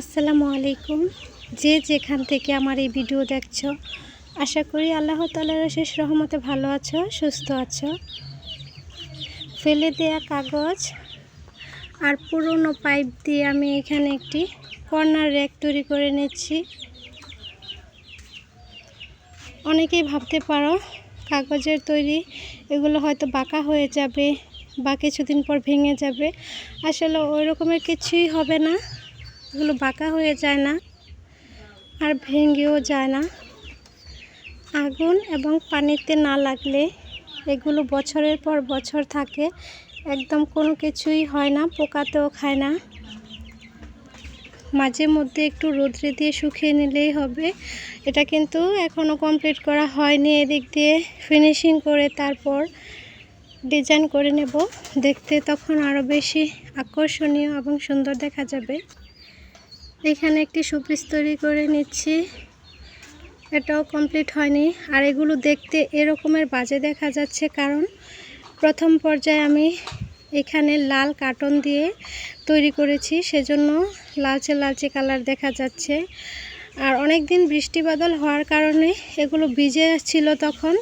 আসসালামু আলাইকুম। যে যেখান থেকে আমার এই ভিডিও দেখছ, আশা করি আল্লাহ তালার শেষ রহমতে ভালো আছো, সুস্থ আছো। ফেলে দেয়া কাগজ আর পুরনো পাইপ দিয়ে আমি এখানে একটি কর্নার র্যাক তৈরি করে নিচ্ছি। অনেকেই ভাবতে পারো, কাগজের তৈরি, এগুলো হয়তো বাঁকা হয়ে যাবে বা কিছুদিন পর ভেঙে যাবে। আসলে ওই রকমের কিছুই হবে না। এগুলো বাঁকা হয়ে যায় না আর ভেঙেও যায় না। আগুন এবং পানিতে না লাগলে এগুলো বছরের পর বছর থাকে, একদম কোনো কিছুই হয় না, পোকাতেও খায় না। মাঝে মধ্যে একটু রোদ্রে দিয়ে শুকিয়ে নিলেই হবে। এটা কিন্তু এখনও কমপ্লিট করা হয়নি এদিক দিয়ে। ফিনিশিং করে তারপর ডিজাইন করে নেব। দেখতে তখন আরও বেশি আকর্ষণীয় এবং সুন্দর দেখা যাবে। এখানে একটি সুপিস তৈরি করে নিচ্ছি। এটাও কমপ্লিট হয়নি। আর এগুলো দেখতে এরকমের বাজে দেখা যাচ্ছে কারণ প্রথম পর্যায়ে আমি এখানে লাল কার্টন দিয়ে তৈরি করেছি, সেজন্য লালচে লালচে কালার দেখা যাচ্ছে। আর অনেক দিন বৃষ্টি বাদল হওয়ার কারণে এগুলো ভিজে ছিল তখন,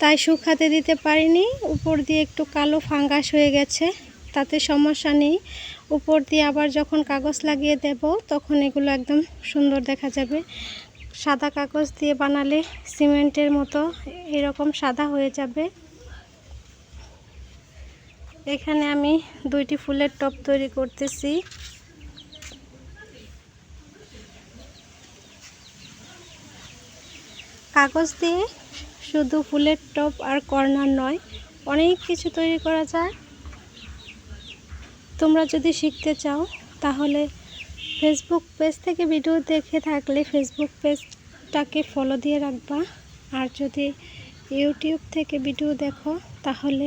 তাই শুকাতে দিতে পারিনি। উপর দিয়ে একটু কালো ফাঙ্গাস হয়ে গেছে। তাতে সমস্যা নেই। উপর দিয়ে আবার যখন কাগজ লাগিয়ে দেব, তখন এগুলো একদম সুন্দর দেখা যাবে। সাদা কাগজ দিয়ে বানালে সিমেন্টের মতো এরকম সাদা হয়ে যাবে। এখানে আমি দুইটি ফুলের টপ তৈরি করতেছি। কাগজ দিয়ে শুধু ফুলের টপ আর কর্নার নয়, অনেক কিছু তৈরি করা যায়। তোমরা যদি শিখতে চাও, তাহলে ফেসবুক পেজ থেকে ভিডিও দেখে থাকলে ফেসবুক পেজটাকে ফলো দিয়ে রাখবা। আর যদি ইউটিউব থেকে ভিডিও দেখো, তাহলে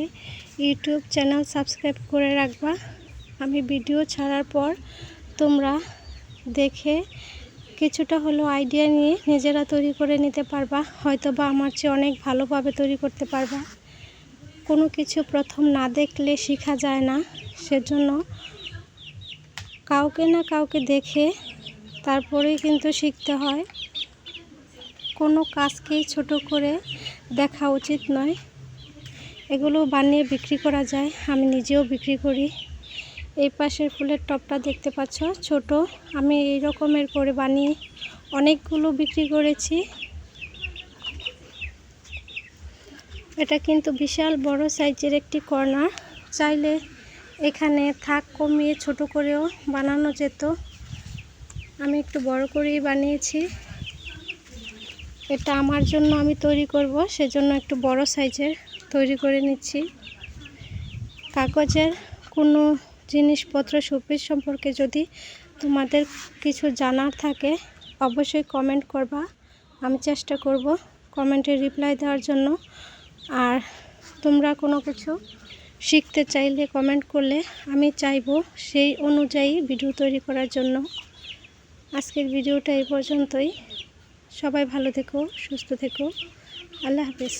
ইউটিউব চ্যানেল সাবস্ক্রাইব করে রাখবা। আমি ভিডিও ছাড়ার পর তোমরা দেখে কিছুটা হলো আইডিয়া নিয়ে নিজেরা তৈরি করে নিতে পারবা। হয়তো বা আমার চেয়ে অনেক ভালোভাবে তৈরি করতে পারবা। কোনো কিছু প্রথম না দেখলে শেখা যায় না। সেজন্য কাউকে না কাউকে দেখে তারপরেই কিন্তু শিখতে হয়। কোনো কাজকেই ছোট করে দেখা উচিত নয়। এগুলো বানিয়ে বিক্রি করা যায়। আমি নিজেও বিক্রি করি। এই পাশের ফুলের টপটা দেখতে পাচ্ছ, ছোট। আমি এই রকমের করে বানিয়ে অনেকগুলো বিক্রি করেছি। এটা কিন্তু বিশাল বড় সাইজের একটি কর্নার চাইলে এখানে থাক কমিয়ে ছোট করেও বানানো যেত। আমি একটু বড় করেই বানিয়েছি। এটা আমার জন্য আমি তৈরি করব, সেজন্য একটু বড় সাইজের তৈরি করে নিচ্ছি। কাগজের কোনো জিনিসপত্র শোপিস সম্পর্কে যদি তোমাদের কিছু জানার থাকে, অবশ্যই কমেন্ট করবা। আমি চেষ্টা করব কমেন্টে রিপ্লাই দেওয়ার জন্য। আর তোমরা কোনো কিছু শিখতে চাইলে কমেন্ট করলে আমি চাইব সেই অনুযায়ী ভিডিও তৈরি করার জন্য। আজকের ভিডিওটা এই পর্যন্তই। সবাই ভালো থেকো, সুস্থ থেকো। আল্লাহ হাফিজ।